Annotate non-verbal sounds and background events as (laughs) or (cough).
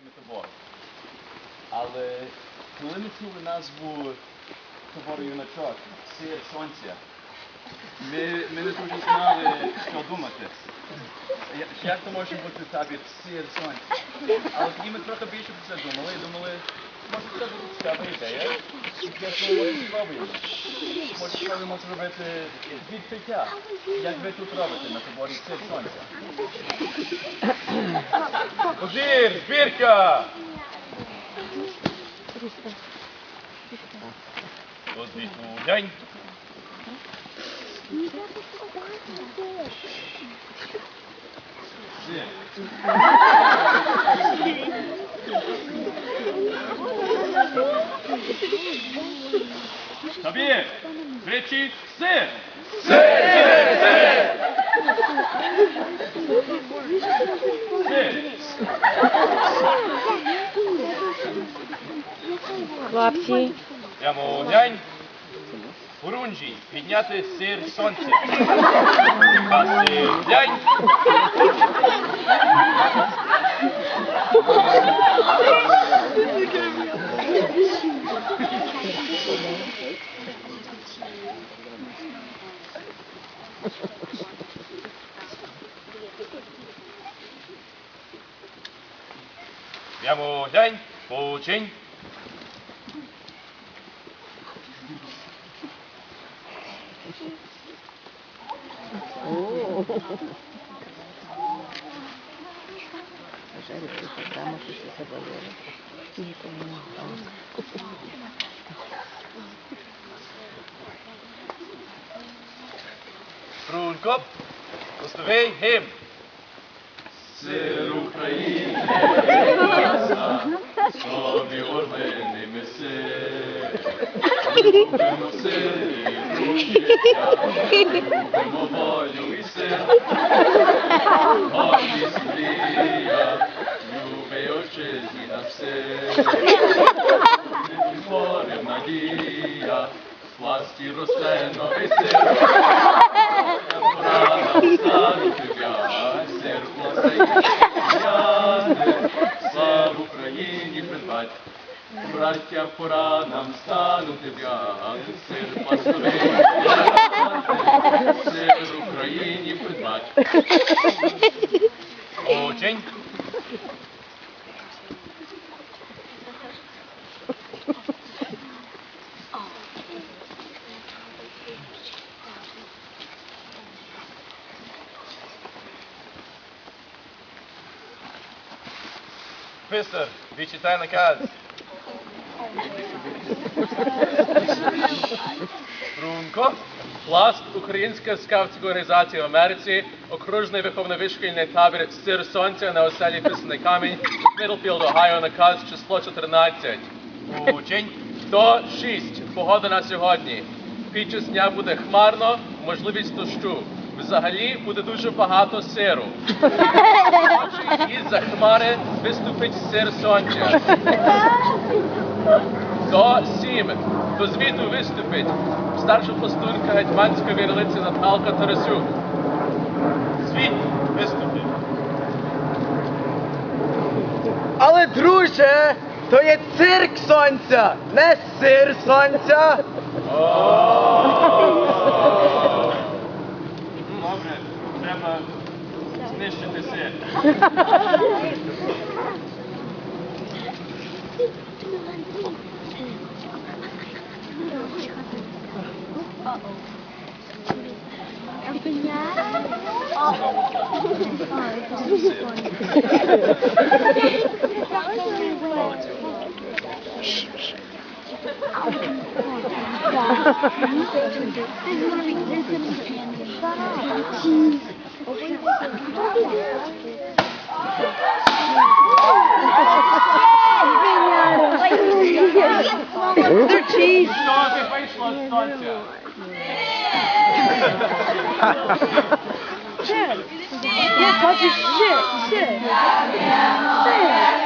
Читаємо табор. Але коли ми чули назву табору юначок, сир сонця, ми, ми не дуже знали, що думати. Як то може бути табір сир сонця? Але тоді ми трохи більше про це думали і думали, може це буде цікава ідея, якщо ми спробуємо. Може спробуємо зробити відкриття, як ви тут робите на таборі сир сонця. Ozir, Birka! Odbitulheń! Sabia? vreci, syn! Хлопці, Прямо глянь. Урунжі, підняти сир сонця. Паси глянь. Прямо глянь, починь. Струнко, пустовий гімн. Сир України, собі орлини меси. Любимо сир і рушника, любимо волю і сир. Ой, Творим надія, в росте новий сир. браття пора нам станути в'яти, сир пастовий, сир Україні придбать. Очень. Писар, відчитай наказ. Струнко. Пласт Українська скаутська організація в Америці, окружний виховно-вишкільний табір Сир Сонця на оселі Писаний Камінь, Мідлфілд, Огайо, наказ число 14. Учень. 106. Погода на сьогодні. Під час дня буде хмарно, можливість дощу. Взагалі буде дуже багато сиру. Вночі із-за хмари виступить сир сонця. До сім. До звіту виступить старша пластунка гетьманська вірлиця Наталка Тарасюк. Звіт виступить. Але, друже, то є цирк сонця, не сир сонця. Добре, треба знищити сир. (laughs) Shh. Conte. Shit. Shit. Shit. Shit. Shit. Shit.